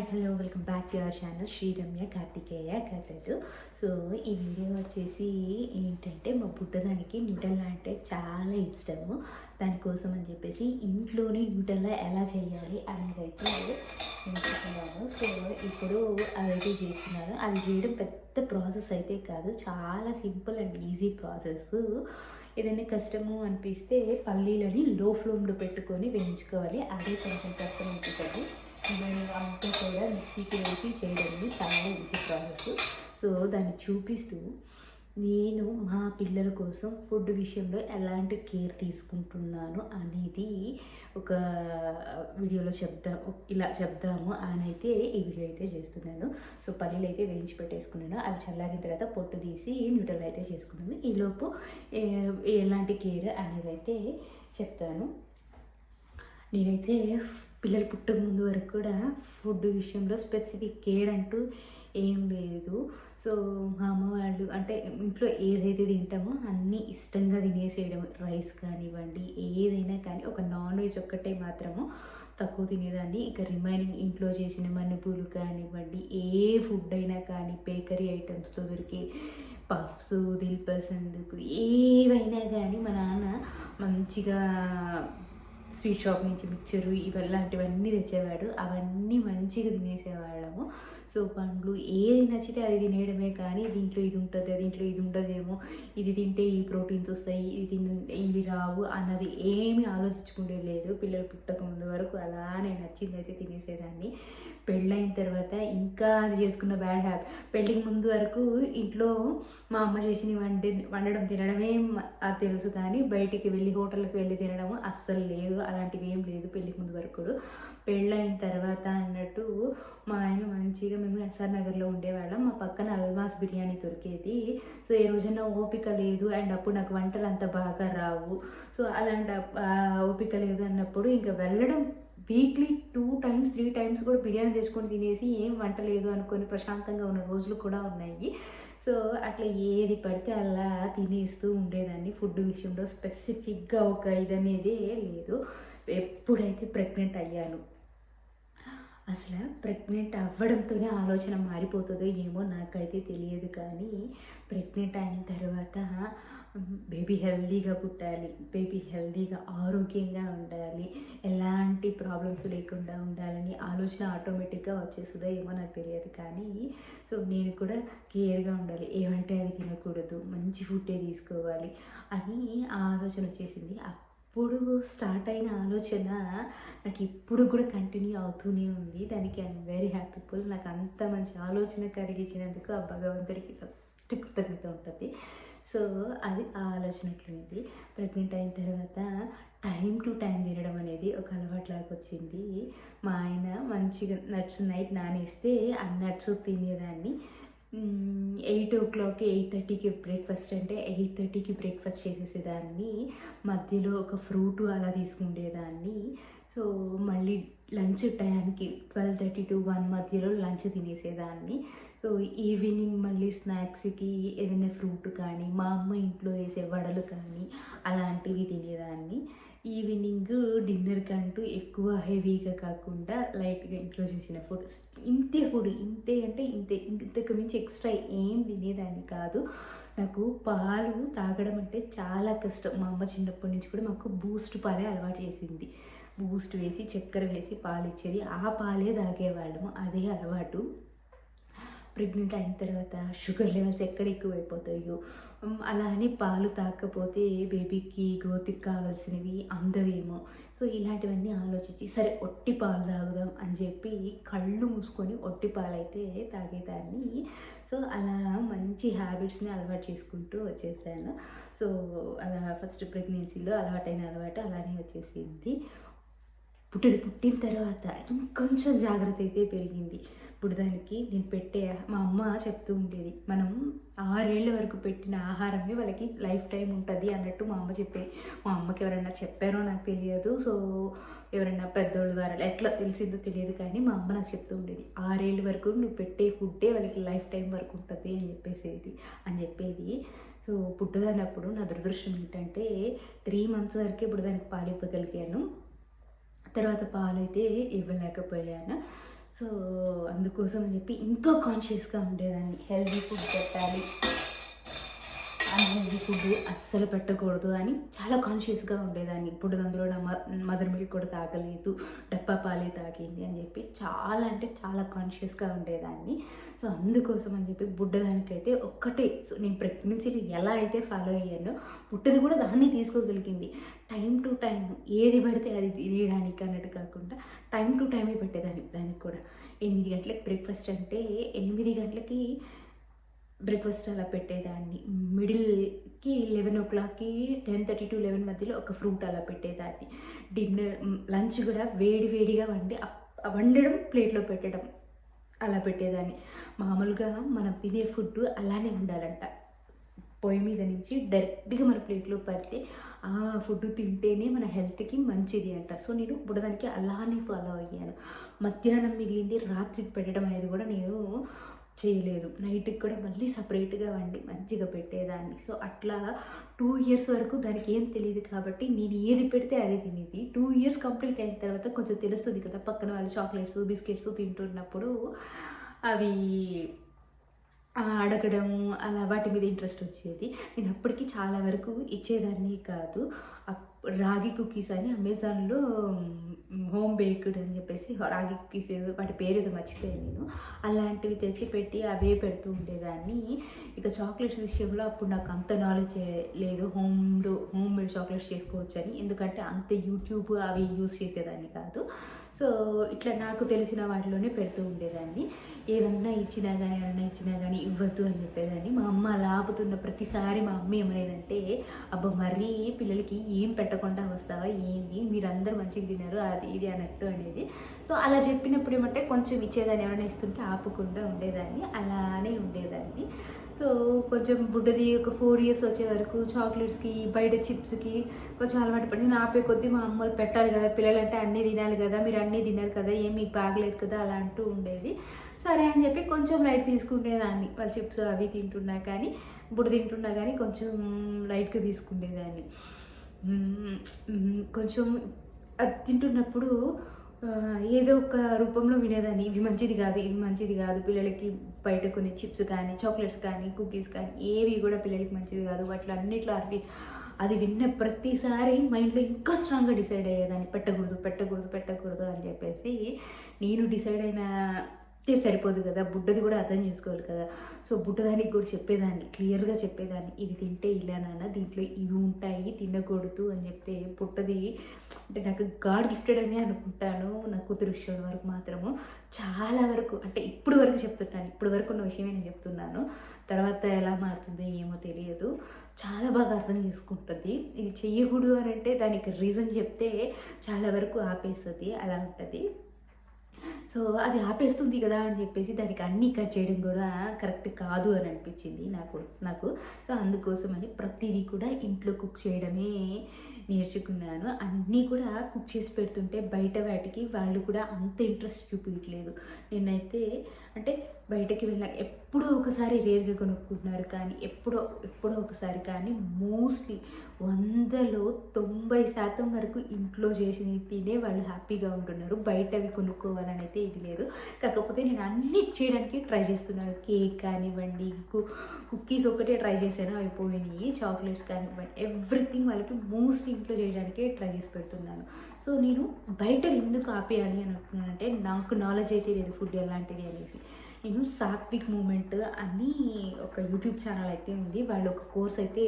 Hi hello welcome back to our channel Sriramya Karthikeya కథలు so ఈ video వచ్చేసి ఏంటంటే మా బుడ్డదానికి న్యూటల్లా అంటే చాలా ఇష్టము. దానికోసం అని చెప్పేసి ఇంట్లోనే న్యూటల్లా ఎలా చేయాలి అనేది అయితే నేర్చుకున్నాను సో ఇప్పుడు అదైతే చేస్తున్నాను. అది చేయడం పెద్ద ప్రాసెస్ అయితే కాదు. చాలా సింపుల్ అండ్ ఈజీ ప్రాసెస్ ఏదైనా కష్టము అనిపిస్తే పల్లీలని లో ఫ్లేమ్లో పెట్టుకొని వేయించుకోవాలి. అదే కొంచెం కష్టం అనిపిస్తుంది మిక్సీకి వేసి చేయడం చాలా ఈజీ ప్రాసెస్ సో దాన్ని చూపిస్తూ నేను మా పిల్లల కోసం ఫుడ్ విషయంలో ఎలాంటి కేర్ తీసుకుంటున్నాను అనేది ఒక వీడియోలో చెప్దాం ఇలా చెప్దాము అని అయితే ఈ వీడియో అయితే చేస్తున్నాను. సో పల్లీలు అయితే వేయించి పెట్టేసుకున్నాను. అవి చల్లారిన తర్వాత పొట్టు తీసి న్యూటల్ అయితే చేసుకున్నాను. ఈలోపు ఎలాంటి కేర్ అనేది అయితే చెప్తాను. నేనైతే పిల్లలు పుట్టక ముందు వరకు కూడా ఫుడ్ విషయంలో స్పెసిఫిక్ కేర్ అంటూ ఏం లేదు. సో మా అమ్మ వాళ్ళు అంటే ఇంట్లో ఏదైతే తింటామో అన్నీ ఇష్టంగా తినేసేయడం రైస్ కానివ్వండి ఏదైనా కానీ ఒక నాన్ వెజ్ ఒక్కటే మాత్రము తక్కువ తినేదాన్ని. ఇక రిమైనింగ్ ఇంట్లో చేసిన మన్నెపూలు కానివ్వండి ఏ ఫుడ్ అయినా కానీ బేకరీ ఐటమ్స్తో దొరికే పఫ్స్ దిల్పస్ అందుకు ఏవైనా కానీ మా నాన్న మంచిగా స్వీట్ షాప్ నుంచి మిక్చరు ఇవలాంటివన్నీ తెచ్చేవాడు. అవన్నీ మంచిగా తినేసేవాళ్ళము. సో పండ్లు ఏది నచ్చితే అది తినేయడమే కానీ దీంట్లో ఇది ఉంటుంది దీంట్లో ఇది ఉంటుందేమో ఇది తింటే ఈ ప్రోటీన్స్ వస్తాయి ఇది తిన ఇవి రావు అన్నది ఏమీ ఆలోచించుకునేది లేదు. పిల్లలు పుట్టక ముందు వరకు అలానే నచ్చింది అయితే తినేసేదాన్ని. పెళ్ళైన తర్వాత ఇంకా అది చేసుకున్న బ్యాడ్ హ్యాబ్ పెళ్ళికి ముందు వరకు ఇంట్లో మా అమ్మ చేసిన వండి వండడం తినడమే అది తెలుసు కానీ బయటికి వెళ్ళి హోటల్కి వెళ్ళి తినడం అస్సలు లేదు. అలాంటివి ఏం లేదు పెళ్ళికి ముందు వరకు కూడా. పెళ్ళైన తర్వాత అన్నట్టు మా ఆయన మంచిగా మేము ఎస్ఆర్ నగర్లో ఉండేవాళ్ళం. మా పక్కన అల్మాస్ బిర్యానీ దొరికేది. సో ఏ రోజైనా ఓపిక లేదు అండ్ అప్పుడు నాకు వంటలు అంత బాగా రావు. సో అలాంటి ఓపిక లేదు అన్నప్పుడు ఇంకా వెళ్ళడం weekly two times three times కూడా బిర్యానీ తెచ్చుకొని తినేసి ఏం వంట లేదు అనుకొని ప్రశాంతంగా ఉన్న రోజులు కూడా ఉన్నాయి. సో అట్లా ఏది పడితే అలా తినేస్తూ ఉండేదాన్ని. ఫుడ్ విషయంలో స్పెసిఫిక్గా ఒక ఇది అనేది లేదు. ఎప్పుడైతే ప్రెగ్నెంట్ అయ్యాను అసలు ప్రెగ్నెంట్ అవ్వడంతోనే ఆలోచన మారిపోతుందో ఏమో నాకైతే తెలియదు కానీ ప్రెగ్నెంట్ అయిన తర్వాత బేబీ హెల్దీగా పుట్టాలి బేబీ హెల్దీగా ఆరోగ్యంగా ఉండాలి ఎలాంటి ప్రాబ్లమ్స్ లేకుండా ఉండాలని ఆలోచన ఆటోమేటిక్గా వచ్చేస్తుందో ఏమో నాకు తెలియదు. కానీ సో నేను కూడా కేర్గా ఉండాలి. ఏమంటే అవి తినకూడదు మంచి ఫుడ్డే తీసుకోవాలి అని ఆ ఆలోచన వచ్చేసింది. అప్పుడు స్టార్ట్ అయిన ఆలోచన నాకు ఇప్పుడు కూడా కంటిన్యూ అవుతూనే ఉంది. దానికి ఐఎమ్ వెరీ హ్యాపీఫుల్ నాకు అంత మంచి ఆలోచన కలిగించినందుకు ఆ భగవంతుడికి ఫస్ట్ కృతజ్ఞత ఉంటుంది. సో అది ఆ ఆలోచన ఎట్లుంది ప్రెగ్నెంట్ అయిన తర్వాత టైం టు టైం తినడం అనేది ఒక అలవాట్లాగా వచ్చింది మా ఆయన మంచిగా నట్స్ నైట్ నానేస్తే ఆ నట్స్ తినేదాన్ని. ఎయిట్ ఓ క్లాక్ ఎయిట్ థర్టీకి బ్రేక్ఫాస్ట్ అంటే ఎయిట్ థర్టీకి బ్రేక్ఫాస్ట్ చేసేసేదాన్ని. మధ్యలో ఒక ఫ్రూట్ అలా తీసుకుండేదాన్ని. సో మళ్ళీ లంచ్ టైంకి ట్వెల్వ్ థర్టీ టు వన్ మధ్యలో లంచ్ తినేసేదాన్ని. సో ఈవినింగ్ మళ్ళీ స్నాక్స్కి ఏదైనా ఫ్రూట్ కానీ మా అమ్మ ఇంట్లో వేసే వడలు కానీ అలాంటివి తినేదాన్ని. ఈవినింగ్ డిన్నర్కి అంటూ ఎక్కువ హెవీగా కాకుండా లైట్గా ఇంట్లో చేసిన ఫుడ్ ఇంతే ఫుడ్ ఇంతే అంటే ఇంతే. ఇంతకు మించి ఎక్స్ట్రా ఏం తినేదాన్ని కాదు. నాకు పాలు తాగడం అంటే చాలా కష్టం. మా అమ్మ చిన్నప్పటి నుంచి కూడా మాకు బూస్ట్ పాలే అలవాటు చేసింది. బూస్ట్ వేసి చక్కెర వేసి పాలు ఇచ్చేది. ఆ పాలే తాగేవాళ్ళము. అదే అలవాటు. ప్రెగ్నెంట్ అయిన తర్వాత షుగర్ లెవెల్స్ ఎక్కడ ఎక్కువైపోతాయో. అలా అని పాలు తాకపోతే బేబీకి గ్రోత్కి కావాల్సినవి అందవేమో. సో ఇలాంటివన్నీ ఆలోచించి సరే ఒట్టి పాలు తాగుదాం అని చెప్పి కళ్ళు మూసుకొని ఒట్టి పాలు అయితే తాగేదాన్ని. సో అలా మంచి హ్యాబిట్స్ని అలవాటు చేసుకుంటూ వచ్చేసాను. సో అలా ఫస్ట్ ప్రెగ్నెన్సీలో అలవాటైన అలవాటు అలానే వచ్చేసింది. పుట్టిది పుట్టిన తర్వాత ఇంకొంచెం జాగ్రత్త అయితే పెరిగింది. ఇప్పుడు దానికి నేను పెట్టే మా అమ్మ చెప్తూ ఉండేది మనం ఆరేళ్ళ వరకు పెట్టిన ఆహారమే వాళ్ళకి లైఫ్ టైం ఉంటుంది అన్నట్టు మా అమ్మ చెప్పేది మా అమ్మకి ఎవరైనా చెప్పారో నాకు తెలియదు. సో ఎవరైనా పెద్దోళ్ళ ద్వారా ఎట్లా తెలిసిందో తెలియదు కానీ మా అమ్మ నాకు చెప్తూ ఉండేది ఆరేళ్ళ వరకు నువ్వు పెట్టే ఫుడ్డే వాళ్ళకి లైఫ్ టైం వరకు ఉంటుంది అని చెప్పేసేది అని చెప్పేది. సో పుట్టదన్నప్పుడు నా దురదృష్టం ఏంటంటే త్రీ మంత్స్ వరకే ఇప్పుడు దానికి పాలు ఇవ్వగలిగాను తర్వాత పాలైతే ఇవ్వలేకపోయాను. సో అందుకోసం అని చెప్పి ఇంకా కాన్షియస్గా ఉండేదాన్ని. హెల్దీ ఫుడ్ పెట్టాలి. అన్హెల్దీ ఫుడ్ అస్సలు పెట్టకూడదు అని చాలా కాన్షియస్గా ఉండేదాన్ని. ఇప్పుడు అందులో నా మదర్ మిల్క్ కూడా తాగలేదు డబ్బా పాలే తాగింది అని చెప్పి చాలా అంటే చాలా కాన్షియస్గా ఉండేదాన్ని. సో అందుకోసం అని చెప్పి బుడ్డదానికైతే ఒక్కటే. సో నేను ప్రెగ్నెన్సీని ఎలా అయితే ఫాలో అయ్యానో పుట్టది కూడా దాన్ని తీసుకోగలిగింది. టైం టు టైం ఏది పడితే అది తినేయడానికి అన్నట్టు కాకుండా టైం టు టైమే పెట్టేదాన్ని దానికి కూడా. ఎనిమిది గంటలకు బ్రేక్ఫాస్ట్ అంటే ఎనిమిది గంటలకి బ్రేక్ఫాస్ట్ అలా పెట్టేదాన్ని. మిడిల్కి లెవెన్ ఓ క్లాక్కి టెన్ థర్టీ టు లెవెన్ మధ్యలో ఒక ఫ్రూట్ అలా పెట్టేదాన్ని. డిన్నర్ లంచ్ కూడా వేడి వేడిగా వండి వండడం ప్లేట్లో పెట్టడం అలా పెట్టేదాన్ని. మామూలుగా మనం తినే ఫుడ్ అలానే ఉండాలంట. పొయ్యి మీద నుంచి డైరెక్ట్గా మన ప్లేట్లో పడితే ఆ ఫుడ్ తింటేనే మన హెల్త్కి మంచిది అంట. సో నేను బుడదానికి అలానే ఫాలో అయ్యాను. మధ్యాహ్నం మిగిలింది రాత్రికి పెట్టడం అనేది కూడా నేను చేయలేదు. నైట్కి కూడా మళ్ళీ సపరేట్గా వండి మంచిగా పెట్టేదాన్ని. సో అట్లా టూ ఇయర్స్ వరకు దానికి ఏం తెలియదు కాబట్టి నేను ఏది పెడితే అదే తినేది. టూ ఇయర్స్ కంప్లీట్ అయిన తర్వాత కొంచెం తెలుస్తుంది కదా పక్కన వాళ్ళు చాక్లెట్స్ బిస్కెట్స్ తింటున్నప్పుడు అవి అడగడం అలా వాటి మీద ఇంట్రెస్ట్ వచ్చేది. నేను అప్పటికి చాలా వరకు ఇచ్చేదాన్ని కాదు. అప్- రాగి కుకీస్ అని అమెజాన్లో హోమ్ బేక్డ్ అని చెప్పేసి రాగి కుకీస్ ఏదో వాటి పేరు ఏదో మర్చిపోయాను నేను. అలాంటివి తెచ్చిపెట్టి అవే పెడుతూ ఉండేదాన్ని. ఇక చాక్లెట్స్ విషయంలో అప్పుడు నాకు అంత నాలెడ్జ్ లేదు. హోమ్లో హోమ్ మేడ్ చాక్లెట్స్ చేసుకోవచ్చని. ఎందుకంటే అంత యూట్యూబ్ అవి యూస్ చేసేదాన్ని కాదు. సో ఇట్లా నాకు తెలిసిన వాటిలోనే పెడుతూ ఉండేదాన్ని. ఏమన్నా ఇచ్చినా కానీ ఏమన్నా ఇచ్చినా కానీ ఇవ్వద్దు అని చెప్పేదాన్ని. మా అమ్మ లాపుతున్న ప్రతిసారి మా అమ్మ ఏమనేదంటే అబ్బా మరీ పిల్లలకి ఏం పెట్టకుండా వస్తావా ఏంటి మీరందరూ మంచిగా తినరు అది ఇది అన్నట్టు అనేది. సో అలా చెప్పినప్పుడు ఏమంటే కొంచెం ఇచ్చేదాన్ని ఏమైనా ఇస్తుంటే ఆపకుండా ఉండేదాన్ని అలానే ఉండేదాన్ని. సో కొంచెం బుడ్డది ఒక ఫోర్ ఇయర్స్ వచ్చే వరకు చాక్లెట్స్కి బయట చిప్స్కి కొంచెం అలవాటు పడి నేను ఆపే కొద్దీ మా అమ్మలు పెట్టాలి కదా పిల్లలంటే అన్నీ తినాలి కదా మీరు అన్నీ తిన్నారు కదా ఏం మీకు బాగలేదు కదా అలా అంటూ ఉండేది. సరే అని చెప్పి కొంచెం లైట్ తీసుకునేదాన్ని వాళ్ళు చిప్స్ అవి తింటున్నా కానీ బుడ్డ తింటున్నా కానీ కొంచెం లైట్గా తీసుకునేదాన్ని కొంచెం అది తింటున్నప్పుడు ఏదో ఒక రూపంలో వినేదాన్ని. ఇవి మంచిది కాదు ఇవి మంచిది కాదు. పిల్లలకి బయట కొన్ని చిప్స్ కానీ చాక్లెట్స్ కానీ కుకీస్ కానీ ఏవి కూడా పిల్లలకి మంచిది కాదు. వాటిలో అన్నిట్లో అవి అది విన్న ప్రతిసారి మైండ్లో ఇంకా స్ట్రాంగ్గా డిసైడ్ అయ్యేదాన్ని. పెట్టకూడదు పెట్టకూడదు పెట్టకూడదు అని చెప్పేసి నేను డిసైడ్ అయిన తే సరిపోదు కదా బుడ్డది కూడా అర్థం చేసుకోవాలి కదా. సో బుడ్డదానికి కూడా చెప్పేదాన్ని క్లియర్గా చెప్పేదాన్ని. ఇది తింటే ఇలా నాన్న దీంట్లో ఇవి ఉంటాయి తినకూడదు అని చెప్తే పుట్టది అంటే నాకు గాడ్ గిఫ్టెడ్ అని అనుకుంటాను నా కూతురు విషయం వరకు మాత్రము. చాలా వరకు అంటే ఇప్పుడు వరకు చెప్తున్నాను ఇప్పుడు వరకు ఉన్న విషయమే నేను చెప్తున్నాను. తర్వాత ఎలా మారుతుందో ఏమో తెలియదు. చాలా బాగా అర్థం చేసుకుంటుంది. ఇది చెయ్యకూడదు అని అంటే దానికి రీజన్ చెప్తే చాలా వరకు ఆపేస్తుంది అలా ఉంటుంది. సో అది ఆపేస్తుంది కదా అని చెప్పేసి దానికి అన్నీ కట్ చేయడం కూడా కరెక్ట్ కాదు అని అనిపించింది నాకు నాకు. సో అందుకోసమని ప్రతిదీ కూడా ఇంట్లో కుక్ చేయడమే నేర్చుకున్నాను. అన్నీ కూడా కుక్ చేసి పెడుతుంటే బయట వాటికి వాళ్ళు కూడా అంత ఇంట్రెస్ట్ చూపించట్లేదు నేనైతే అంటే బయటకి వెళ్ళిన ఎప్పుడో ఒకసారి రేర్గా కొనుక్కుంటున్నారు కానీ ఎప్పుడో ఎప్పుడో ఒకసారి కానీ మోస్ట్లీ వందలో తొంభై శాతం వరకు ఇంట్లో చేసి తినే వాళ్ళు హ్యాపీగా ఉంటున్నారు. బయటవి కొనుక్కోవాలని అయితే ఇది లేదు. కాకపోతే నేను అన్ని చేయడానికి ట్రై చేస్తున్నాను. కేక్ కానివ్వండి కుక్కీస్ ఒకటే ట్రై చేశాను అవి పోయినాయి చాక్లెట్స్ కానివ్వండి ఎవ్రీథింగ్ వాళ్ళకి మోస్ట్లీ ఇంట్లో చేయడానికే ట్రై చేసి పెడుతున్నాను. సో నేను బయట ఎందుకు ఆపేయాలి అని అనుకున్నానంటే నాకు నాలెడ్జ్ అయితే లేదు ఫుడ్ ఎలాంటిది అనేది. నేను సాత్విక్ మూమెంట్ అని ఒక యూట్యూబ్ ఛానల్ అయితే ఉంది. వాళ్ళు ఒక కోర్స్ అయితే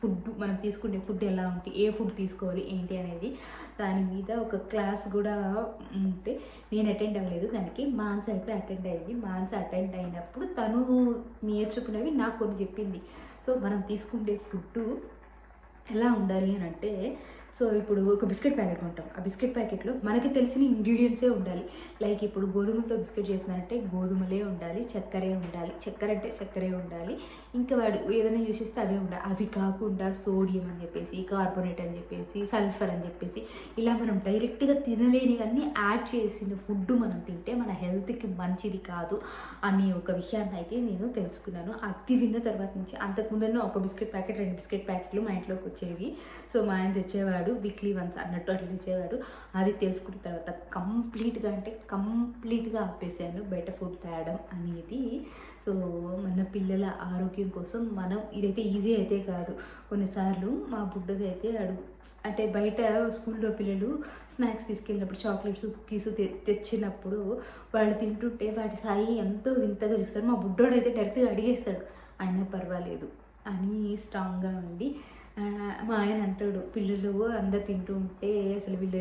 ఫుడ్ మనం తీసుకునే ఫుడ్ ఎలా ఉంటుంది ఏ ఫుడ్ తీసుకోవాలి ఏంటి అనేది దాని మీద ఒక క్లాస్ కూడా ఉంటే నేను అటెండ్ అవ్వలేదు. దానికి మాన్స్ అయితే అటెండ్ అయ్యింది మాన్స్ అటెండ్ అయినప్పుడు తను నేర్చుకున్నవి నాకు కొన్ని చెప్పింది. సో మనం తీసుకునే ఫుడ్ ఎలా ఉండాలి అని అంటే సో ఇప్పుడు ఒక బిస్కెట్ ప్యాకెట్ కొంటాం. ఆ బిస్కెట్ ప్యాకెట్లో మనకి తెలిసిన ఇంగ్రీడియంట్సే ఉండాలి. లైక్ ఇప్పుడు గోధుమలతో బిస్కెట్ చేస్తున్నారంటే గోధుమలే ఉండాలి చక్కెరే ఉండాలి చక్కెర అంటే చక్కెరే ఉండాలి. ఇంకా వాడు ఏదైనా యూస్ చేస్తే అవే ఉండాలి అవి కాకుండా సోడియం అని చెప్పేసి కార్బోనేట్ అని చెప్పేసి సల్ఫర్ అని చెప్పేసి ఇలా మనం డైరెక్ట్గా తినలేనివన్నీ యాడ్ చేసిన ఫుడ్ మనం తింటే మన హెల్త్కి మంచిది కాదు అనే ఒక విషయాన్ని అయితే నేను తెలుసుకున్నాను. అది విన్న తర్వాత నుంచి అంతకుముందన్న ఒక బిస్కెట్ ప్యాకెట్ రెండు బిస్కెట్ ప్యాకెట్లు మా ఇంట్లోకి వచ్చేవి. సో మా ఆయన తెచ్చేవాడు తెచ్చేవాడు వీక్లీ వన్స్ అన్నట్టు అట్లా తెచ్చేవాడు అది తెలుసుకున్న తర్వాత కంప్లీట్గా అంటే కంప్లీట్గా ఆపేసాను బయట ఫుడ్ తేయడం అనేది. సో మన పిల్లల ఆరోగ్యం కోసం మనం ఇదైతే ఈజీ అయితే కాదు. కొన్నిసార్లు మా బుడ్డది అయితే అడుగు అంటే బయట స్కూల్లో పిల్లలు స్నాక్స్ తీసుకెళ్ళినప్పుడు చాక్లెట్స్ కుకీస్ తెచ్చినప్పుడు వాళ్ళు తింటుంటే వాటి సాయి ఎంతో వింతగా చూస్తారు. మా బుడ్డోడైతే డైరెక్ట్గా అడిగేస్తాడు అయినా పర్వాలేదు అని స్ట్రాంగ్గా ఉండి మా ఆయన అంటాడు పిల్లలు అందరు తింటూ ఉంటే అసలు వీళ్ళు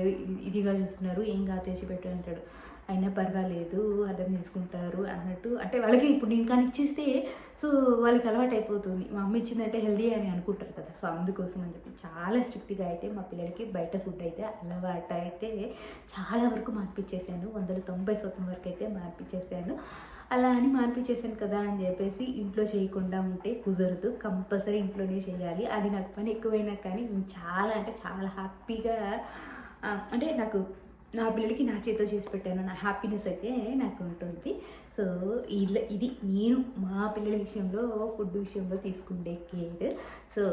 ఇదిగా చూస్తున్నారు ఏం కాదు తెచ్చి పెట్టు అంటాడు. అయినా పర్వాలేదు అర్థం చేసుకుంటారు అన్నట్టు. అంటే వాళ్ళకి ఇప్పుడు నేను కానీ ఇచ్చిస్తే సో వాళ్ళకి అలవాటు అయిపోతుంది. మా అమ్మ ఇచ్చిందంటే హెల్దీ అని అనుకుంటారు కదా సో అందుకోసం అని చెప్పి. చాలా స్ట్రిక్ట్గా అయితే మా పిల్లలకి బయట ఫుడ్ అయితే అలవాటు అయితే చాలా వరకు మార్పిచ్చేసాను. వందల తొంభై శాతం వరకు అయితే మార్పిచ్చేసాను. అలా అని మార్పిచ్చేసాను కదా అని చెప్పేసి ఇంట్లో చేయకుండా ఉంటే కుదరదు. కంపల్సరీ ఇంట్లోనే చేయాలి. అది నాకు పని ఎక్కువైనా కానీ నేను చాలా అంటే చాలా హ్యాపీగా అంటే నాకు నా పిల్లలకి నా చేతితో చేసి పెట్టాను. నా హ్యాపీనెస్ అయితే నాకు ఉంటుంది. సో ఇలా ఇది నేను మా పిల్లల విషయంలో ఫుడ్ విషయంలో తీసుకుండే కేర్. సో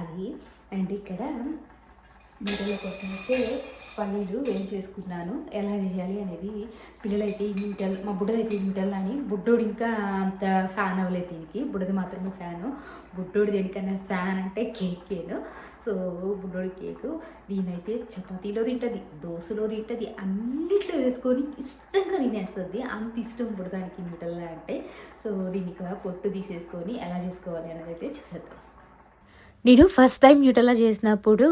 అది. అండ్ ఇక్కడ మిగతా కోసం అయితే పల్లీలు వేడి చేసుకున్నాను ఎలా చేయాలి అనేది పిల్లలైతే ఇంటల్ మా బుడ్డదైతే ఇంటల్ అని బుడ్డోడు ఇంకా అంత ఫ్యాన్ అవ్వలేదు దీనికి. బుడ్డది మాత్రమే ఫ్యాను. బుడ్డోడు దేనికన్నా ఫ్యాన్ అంటే కేకేను సో బుడ్డోడి కేకు దీనైతే చపాతీలో తింటుంది దోశలో తింటుంది అన్నిట్లో వేసుకొని ఇష్టంగా తినేస్తుంది. అంత ఇష్టం బుడదానికి న్యూటల్లా అంటే. సో దీనికి పొట్టు తీసేసుకొని ఎలా చేసుకోవాలి అనేది అయితే చూసేద్దాం. నేను ఫస్ట్ టైం న్యూటల్లా చేసినప్పుడు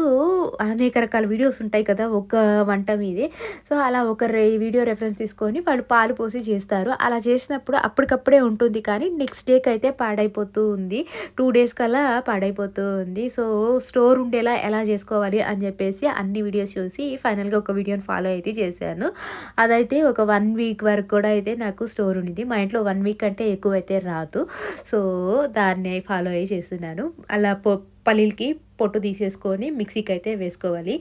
అనేక రకాల వీడియోస్ ఉంటాయి కదా ఒక వంట మీదే. సో అలా ఒక వీడియో రెఫరెన్స్ తీసుకొని వాళ్ళు పాలు పోసి చేస్తారు. అలా చేసినప్పుడు అప్పటికప్పుడే ఉంటుంది కానీ నెక్స్ట్ డేకి అయితే పాడైపోతూ ఉంది. టూ డేస్ కల్లా పాడైపోతూ ఉంది. సో స్టోర్ ఉండేలా ఎలా చేసుకోవాలి అని చెప్పేసి అన్ని వీడియోస్ చూసి ఫైనల్గా ఒక వీడియోని ఫాలో అయితే చేశాను. అదైతే ఒక వన్ వీక్ వరకు కూడా అయితే నాకు స్టోర్ ఉండింది. మా ఇంట్లో వన్ వీక్ అంటే ఎక్కువ అయితే రాదు. సో దాన్ని ఫాలో అయ్యి చేస్తున్నాను. అలా పల్లీలకి పొట్టు తీసేసుకొని మిక్సీకి అయితే వేసుకోవాలి.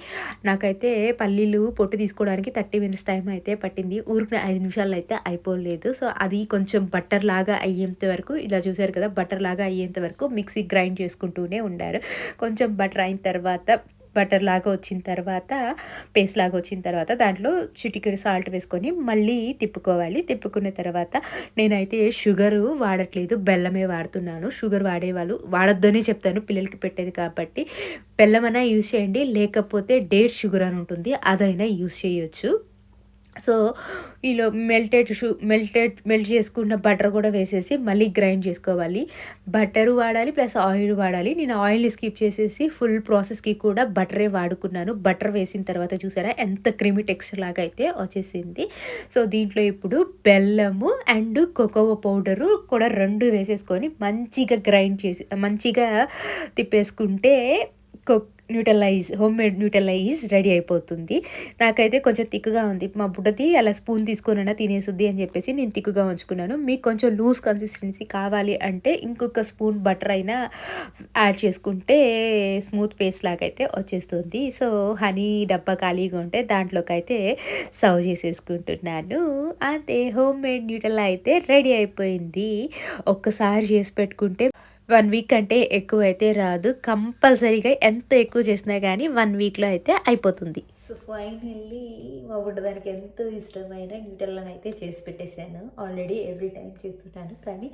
నాకైతే పల్లీలు పొట్టు తీసుకోవడానికి థర్టీ మినిట్స్ టైం అయితే పట్టింది. ఊరికి ఐదు నిమిషాలు అయితే అయిపోలేదు. సో అది కొంచెం బట్టర్ లాగా అయ్యేంత వరకు ఇలా చూసారు కదా బట్టర్ లాగా అయ్యేంత వరకు మిక్సీ గ్రైండ్ చేసుకుంటూనే ఉండారు. కొంచెం బటర్ అయిన తర్వాత బటర్ లాగా వచ్చిన తర్వాత పేస్ట్ లాగా వచ్చిన తర్వాత దాంట్లో చిటికెడు సాల్ట్ వేసుకొని మళ్ళీ తిప్పుకోవాలి. తిప్పుకున్న తర్వాత నేనైతే షుగర్ వాడట్లేదు. బెల్లమే వాడుతున్నాను. షుగర్ వాడేవాళ్ళు వాడొద్దనే చెప్తాను. పిల్లలకి పెట్టేది కాబట్టి బెల్లమైనా యూజ్ చేయండి. లేకపోతే డేట్ షుగర్ అని ఉంటుంది. అదైనా యూజ్ చేయొచ్చు. సో ఈలో మెల్టెడ్ షూ మెల్టెడ్ మెల్ట్ చేసుకున్న బటర్ కూడా వేసేసి మళ్ళీ గ్రైండ్ చేసుకోవాలి. బటరు వాడాలి ప్లస్ ఆయిల్ వాడాలి. నేను ఆయిల్ని స్కిప్ చేసేసి ఫుల్ ప్రాసెస్కి కూడా బటరే వాడుకున్నాను. బటర్ వేసిన తర్వాత చూసారా ఎంత క్రిమి టెక్స్చర్ లాగా అయితే వచ్చేసింది. సో దీంట్లో ఇప్పుడు బెల్లము అండ్ కోకోవా పౌడరు కూడా రెండు వేసేసుకొని మంచిగా గ్రైండ్ చేసి మంచిగా తిప్పేసుకుంటే coke Nutella is home made Nutella is ready అయిపోతుంది. నాకైతే కొంచెం తిక్కుగా ఉంది. మా బుడ్డది అలా స్పూన్ తీసుకొనైనా తినేస్తుంది అని చెప్పేసి నేను తిక్కుగా ఉంచుకున్నాను. మీకు కొంచెం లూజ్ కన్సిస్టెన్సీ కావాలి అంటే ఇంకొక స్పూన్ బటర్ అయినా యాడ్ చేసుకుంటే స్మూత్ పేస్ట్ లాగా అయితే వచ్చేస్తుంది. సో హనీ డబ్బా ఖాళీగా ఉంటే దాంట్లోకి అయితే సర్వ్ చేసేసుకుంటున్నాను. అంతే హోమ్ మేడ్ న్యూటల్ అయితే రెడీ అయిపోయింది. ఒక్కసారి చేసి పెట్టుకుంటే వన్ వీక్ అంటే ఎక్కువ అయితే రాదు. కంపల్సరీగా ఎంత ఎక్కువ చేసినా కానీ వన్ వీక్లో అయితే అయిపోతుంది. సో ఫైనల్లీ మా బుడ్డదానికి ఎంతో ఇష్టమైన న్యూటల్లను అయితే చేసి పెట్టేశాను. ఆల్రెడీ ఎవ్రీ టైం చేస్తుంటాను. కానీ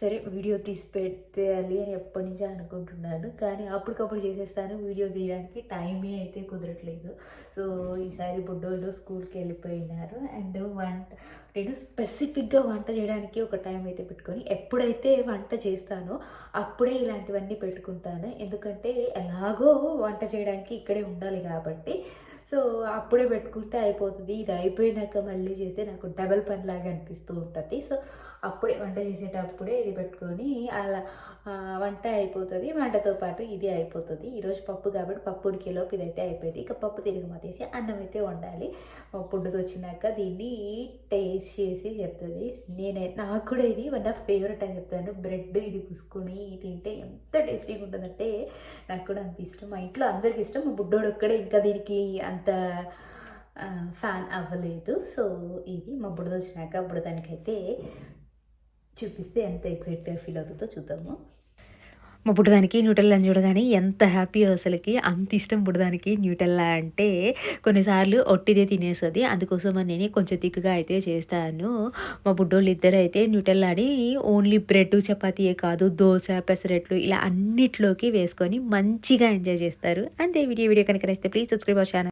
సరే వీడియో తీసి పెట్టాలి అని ఎప్పటి నుంచో అనుకుంటున్నాను. కానీ అప్పటికప్పుడు చేసేస్తాను. వీడియో తీయడానికి టైమే అయితే కుదరట్లేదు. సో ఈసారి బుడ్డోళ్ళు స్కూల్కి వెళ్ళిపోయినారు. అండ్ వంట నేను స్పెసిఫిక్గా వంట చేయడానికి ఒక టైం అయితే పెట్టుకొని ఎప్పుడైతే వంట చేస్తానో అప్పుడే ఇలాంటివన్నీ పెట్టుకుంటాను. ఎందుకంటే ఎలాగో వంట చేయడానికి ఇక్కడే ఉండాలి కాబట్టి సో అప్పుడే పెట్టుకుంటే అయిపోతుంది. ఇది అయిపోయినాక మళ్ళీ చేస్తే నాకు డబల్ పని లాగా అనిపిస్తూ ఉంటుంది. సో అప్పుడే వంట చేసేటప్పుడే ఇది పెట్టుకొని అలా వంట అయిపోతుంది. వంటతో పాటు ఇది అయిపోతుంది. ఈరోజు పప్పు కాబట్టి పప్పు ఉడికేలోపు ఇదైతే అయిపోయింది. ఇక పప్పు తిరిగి మాతేసి అన్నం అయితే వండాలి. మా వచ్చినాక దీన్ని టేస్ట్ చేసి చెప్తుంది. నేనే నాకు కూడా ఇది వన్ ఆఫ్ ఫేవరెట్ అని చెప్తాను బ్రెడ్ ఇది పూసుకొని తింటే ఎంత టేస్టీగా ఉంటుందంటే నాకు కూడా అంత ఇష్టం. మా ఇంట్లో అందరికి ఇష్టం. మా బుడ్డోడు ఒక్కడే ఇంకా దీనికి అంత ఫ్యాన్ అవ్వలేదు. సో ఇది మా బుడద వచ్చినాక బుడదానికైతే చూపిస్తే ఎంత ఎగ్జైట్గా ఫీల్ అవుతుందో చూద్దాము. మా బుడ్డదానికి న్యూటెల్లా అని చూడగానే ఎంత హ్యాపీ అసలుకి. అంత ఇష్టం బుడ్డదానికి న్యూటెల్లా అంటే కొన్నిసార్లు ఒట్టిదే తినేస్తుంది. అందుకోసం అని నేను కొంచెం తిక్కుగా అయితే చేస్తాను. మా బుడ్డోళ్ళు ఇద్దరు అయితే న్యూటెల్లాని ఓన్లీ బ్రెడ్ చపాతీయే కాదు దోశ పెసరట్లు ఇలా అన్నిట్లోకి వేసుకొని మంచిగా ఎంజాయ్ చేస్తారు. అంతే వీడియో వీడియో కనుక నచ్చితే ప్లీజ్ సబ్స్క్రైబ్ అవర్ ఛానల్